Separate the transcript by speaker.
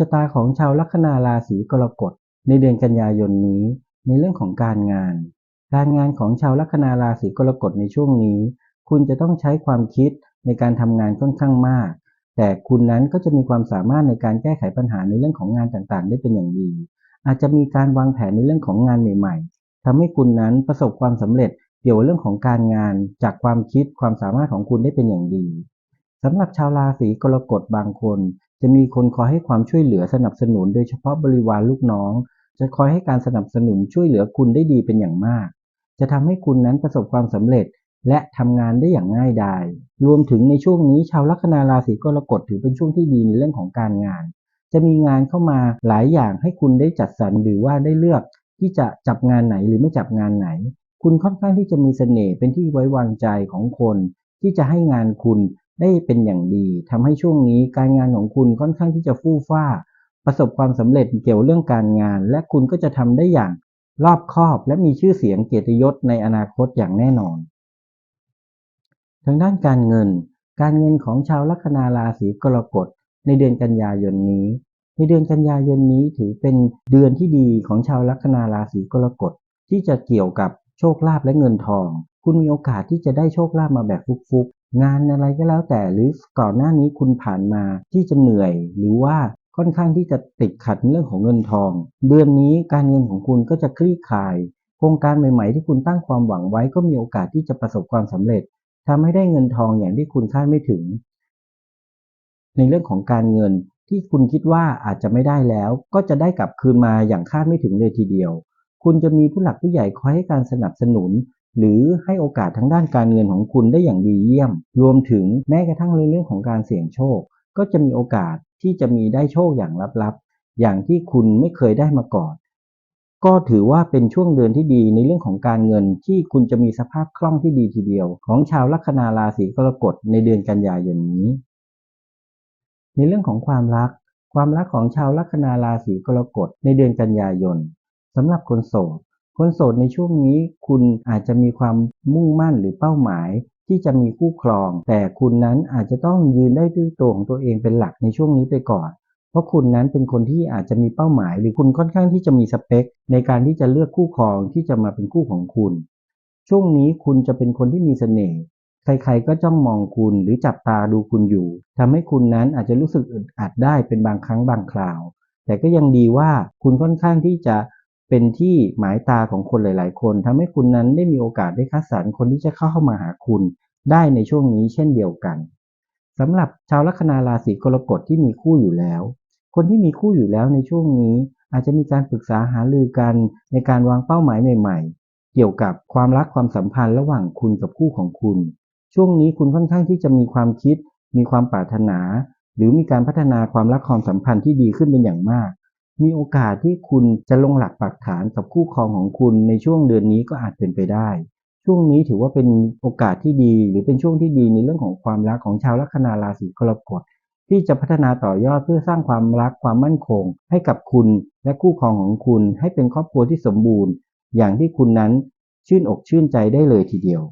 Speaker 1: ชะตาของชาวลัคนาราศีกรกฎในเดือนกันยายนนี้ ในเรื่องของการงาน การงานของชาวลัคนาราศีกรกฎในช่วงนี้ คุณจะต้องใช้ความคิดในการทำงานค่อนข้างมาก แต่คุณนั้นก็จะมีความสามารถในการแก้ไขปัญหาในเรื่องของงานต่างๆ ได้เป็นอย่างดี อาจจะมีการวางแผนในเรื่องของงานใหม่ๆทำให้คุณนั้นประสบความสำเร็จเกี่ยวกับเรื่องของการงานจากความคิดความสามารถของคุณได้เป็นอย่างดีสำหรับชาวราศีกรกฎบางคน จะมีคนคอยให้ความช่วยเหลือสนับสนุน โดยเฉพาะบริวารลูกน้อง จะคอยให้การสนับสนุนช่วยเหลือคุณได้ดีเป็นอย่างมาก จะทำให้คุณนั้นประสบความสำเร็จ และทำงานได้อย่างง่ายดายรวมถึงในช่วงนี้ชาวลัคนาราศีกรกฎถือเป็นช่วงที่ดีในเรื่องของการงาน จะมีงานเข้ามาหลายอย่างให้คุณได้จัดสรรหรือว่าได้เลือก ที่จะจับงานไหนหรือไม่จับงานไหน คุณค่อนข้างที่จะมีเสน่ห์เป็นที่ไว้วางใจของคน ที่จะให้งานคุณ ได้เป็นอย่างดีทำให้ช่วงนี้การงานของคุณค่อนข้างที่จะฟู่ฟ้า ประสบความสำเร็จเกี่ยวเรื่องการงาน และคุณก็จะทำได้อย่างรอบคอบและมีชื่อเสียงเกียรติยศในอนาคตอย่างแน่นอน ทางด้านการเงิน การเงินของชาวลัคนาราศีกรกฎในเดือนกันยายนนี้ ในเดือนกันยายนนี้ถือเป็นเดือนที่ดีของชาวลัคนาราศีกรกฎที่จะเกี่ยวกับโชคลาภและเงินทอง คุณมีโอกาสที่จะได้โชคลาภมาแบบฟุกๆ งานอะไรก็แล้วแต่หรือก่อนหน้านี้คุณผ่านมาที่จะเหนื่อย หรือว่าค่อนข้างที่จะติดขัดเรื่องของเงินทอง เดือนนี้การเงินของคุณก็จะคลี่คลาย โครงการใหม่ๆ ที่คุณตั้งความหวังไว้ก็มีโอกาสที่จะประสบความสำเร็จทำให้ได้เงินทองอย่างที่คุณคาดไม่ถึง ในเรื่องของการเงินที่คุณคิดว่าอาจจะไม่ได้แล้ว ก็จะได้กลับคืนมาอย่างคาดไม่ถึงเลยทีเดียว คุณจะมีผู้หลักผู้ใหญ่คอยให้การสนับสนุน หรือให้โอกาสทางด้านการเงินของคุณได้อย่างดีเยี่ยม รวมถึงแม้กระทั่งในเรื่องของการเสี่ยงโชค ก็จะมีโอกาสที่จะมีได้โชคอย่างลับๆ อย่างที่คุณไม่เคยได้มาก่อน ก็ถือว่าเป็นช่วงเดือนที่ดีในเรื่องของการเงินที่คุณจะมีสภาพคล่องที่ดีทีเดียว ของชาวลัคนาราศีกรกฎในเดือนกันยายนนี้ ในเรื่องของความรัก ความรักของชาวลัคนาราศีกรกฎในเดือนกันยายนสำหรับคนโสด คนโสดในช่วงนี้คุณอาจจะมีความมุ่งมั่นหรือเป้าหมายที่จะมีคู่ครอง แต่คุณนั้นอาจจะต้องยืนได้ด้วยตัวของตัวเองเป็นหลักในช่วงนี้ไปก่อน เพราะคุณนั้นเป็นคนที่อาจจะมีเป้าหมาย หรือคุณค่อนข้างที่จะมีสเปค ในการที่จะเลือกคู่ครองที่จะมาเป็นคู่ของคุณ ช่วงนี้คุณจะเป็นคนที่มีเสน่ห์ใครๆก็จ้องมองคุณหรือจับตาดูคุณอยู่ทำให้คุณนั้นอาจจะรู้สึกอึดอัดได้เป็นบางครั้งบางคราว แต่ก็ยังดีว่าคุณค่อนข้างที่จะ เป็นที่หมายตาของคนหลาย ๆ คนทำให้คุณนั้นได้มีโอกาสได้คัดสรรคนที่จะเข้ามาหาคุณได้ในช่วงนี้เช่นเดียวกันสำหรับชาวลัคนาราศีกรกฎที่มีคู่อยู่แล้ว คนที่มีคู่อยู่แล้วในช่วงนี้อาจจะมีการปรึกษาหารือกันในการวางเป้าหมายใหม่ ๆ เกี่ยวกับความรักความสัมพันธ์ระหว่างคุณกับคู่ของคุณ ช่วงนี้คุณค่อนข้างที่จะมีความคิด มีความปรารถนา หรือมีการพัฒนาความรักความสัมพันธ์ที่ดีขึ้นเป็นอย่างมาก มีโอกาสที่คุณจะลงหลักปักฐานกับคู่ครองของคุณในช่วงเดือนนี้ก็อาจเป็นไปได้ ช่วงนี้ถือว่าเป็นโอกาสที่ดี หรือเป็นช่วงที่ดีในเรื่องของความรักของชาวลัคนาราศีกรกฎที่จะพัฒนาต่อยอดเพื่อสร้างความรักความมั่นคง ให้กับคุณและคู่ครองของคุณให้เป็นครอบครัวที่สมบูรณ์ อย่างที่คุณนั้นชื่นอกชื่นใจได้เลยทีเดียว